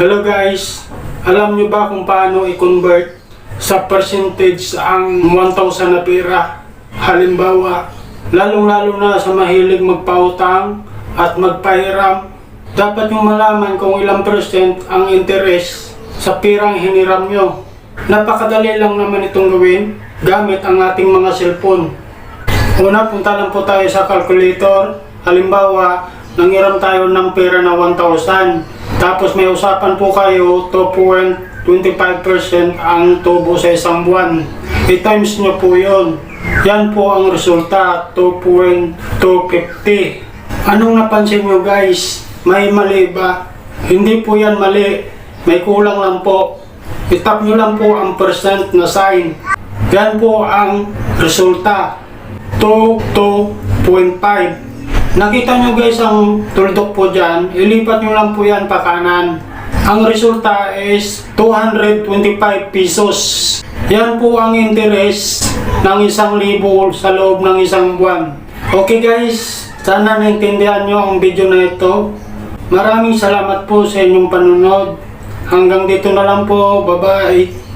Hello guys, alam nyo ba kung paano i-convert sa percentage ang 1,000 na pera? Halimbawa, lalong-lalo na sa mahilig magpautang at magpahiram, dapat nyo malaman kung ilang percent ang interest sa pirang hiniram nyo. Napakadali lang naman itong gawin gamit ang ating mga cellphone. Una, punta lang po tayo sa calculator. Halimbawa, nangiram tayo ng pera na 1,000. Tapos may usapan po kayo, 2.25% ang tubo sa isang buwan. I-times nyo po yun. Yan po ang resulta, 2.250. Anong napansin nyo guys? May mali ba? Hindi po yan mali. May kulang lang po. Itap nyo lang po ang percent na sign. Yan po ang resulta. 2.5. Nakita nyo guys ang tuldok po dyan, ilipat nyo lang po yan pa kanan. Ang resulta is 225 pesos. Yan po ang interest ng isang libo sa loob ng isang buwan. Okay guys, sana naintindihan nyo ang video na ito. Maraming salamat po sa inyong panunod. Hanggang dito na lang po. Bye-bye.